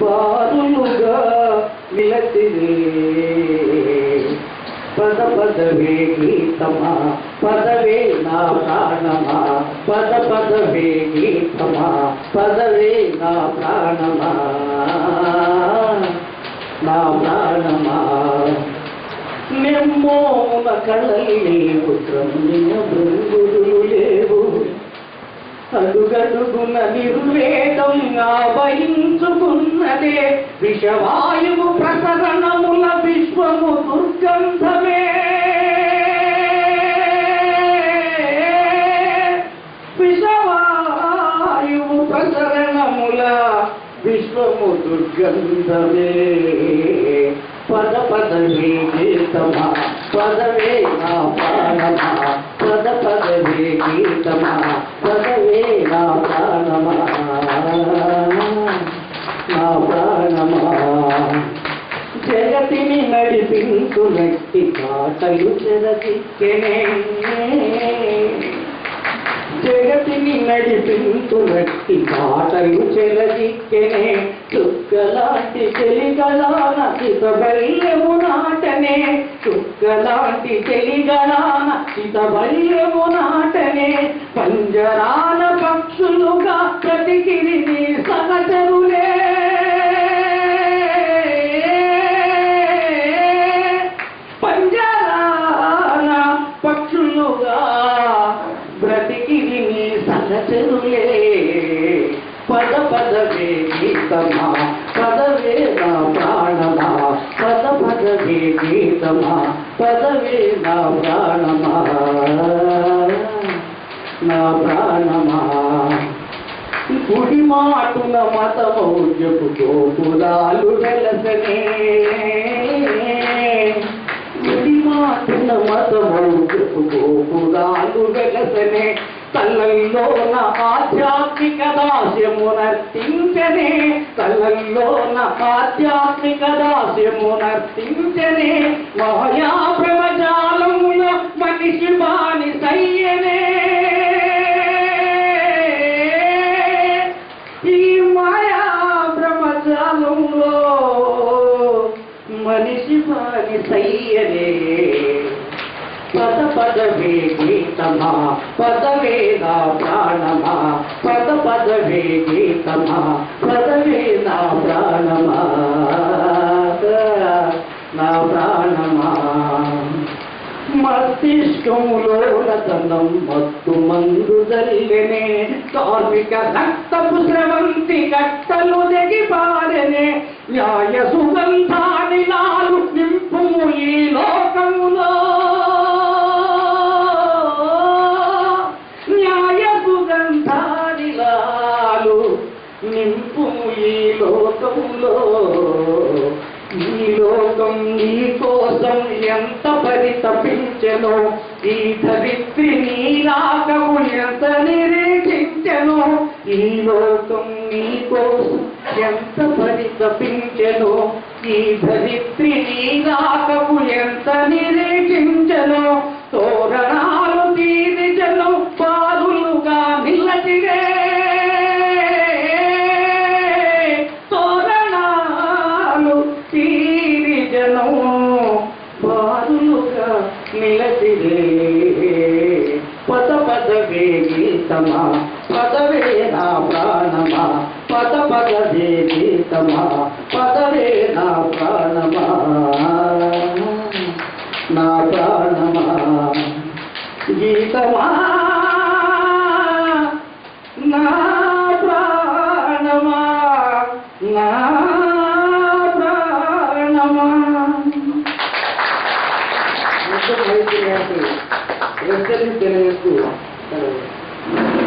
బారులుగా నిలచిరే. పద పదవే గీతమా పదవే నా ప్రాణమా పద పదవే గీతమా పదవే నా ప్రాణమా నా ప్రాణమా నిమ్మోన కళలి పుత్రమున భృంగులు లేవు. అడుగడుగున నిర్వేదం ఆవహించుకున్నదే విషవాయువు ప్రసరణముల విశ్వము దుర్గంధమే. విషవాయువు ప్రసరణముల విశ్వము దుర్గంధమే. పద పదవే గీతమా పదవే నా ప్రాణమా పద పదవే గీతమా పదవే నా ప్రాణమా ప్రాణమా జగతిని నడిపించు వ్యక్తి కాటలు చెరదిక్కెనే జగతిని నడిపించు వ్యక్తి కాటలు చెరదిక్కెనే చుక్కలాంటి చెలిగలాన చితబల్యము నాటనే చుక్కలాంటి చెలిగలాన చితబల్యము నాటనే పంజరాల పక్షులుగా ప్రతికిరిని సహచరులు పక్షులుగా బ్రతికిరి నీ సహచరులే పద పదవే గీతమా పదవే నా ప్రాణమా పద పదవే గీతమా పదవే నా ప్రాణమా. నా ప్రాణమా. కుడి మాటున మతమౌర్యపు గోపురాలు వెలసనే. కళ్ళల్లోన ఆధ్యాత్మిక దాస్యము నర్తించనే కళ్ళల్లోన ఆధ్యాత్మిక దాస్యము నర్తించనే మాయా ప్రమజాలముల మనిషి బాని సయ్యనే ఈ మాయా బ్రహ్మజాలంలో మనిషి బాని సయ్యనే. పద పదవే గీతమా పదవేదా ప్రాణమా పద పదవే గీతమా పదవేదా ప్రాణమా. నా ప్రాణమా. మస్తిష్కములో తనం మత్తు మందు జల్లెనే కార్మిక రక్తపు స్రవంతి కట్టలు దిగి పారనే న్యాయ సుగంధాని లోకములో ఈ లోకం నీ కోసం ఎంత పరితపించెనో ఈ ధరిత్రి నీ రాకము ఎంత నిరీక్షించెనో ఈ లోకం నీ కోసం ఎంత పరితపించెనో ఈ ధరిత్రి నీ రాకము ఎంత నిరీక్షించెనో బారులుగా నిలచిరే పద పదవే గీతమా పదవే నా ప్రాణమా పద పదవే గీతమా పదవే నా ప్రాణమా నా ప్రాణమా Western is Telugu. Western is Telugu.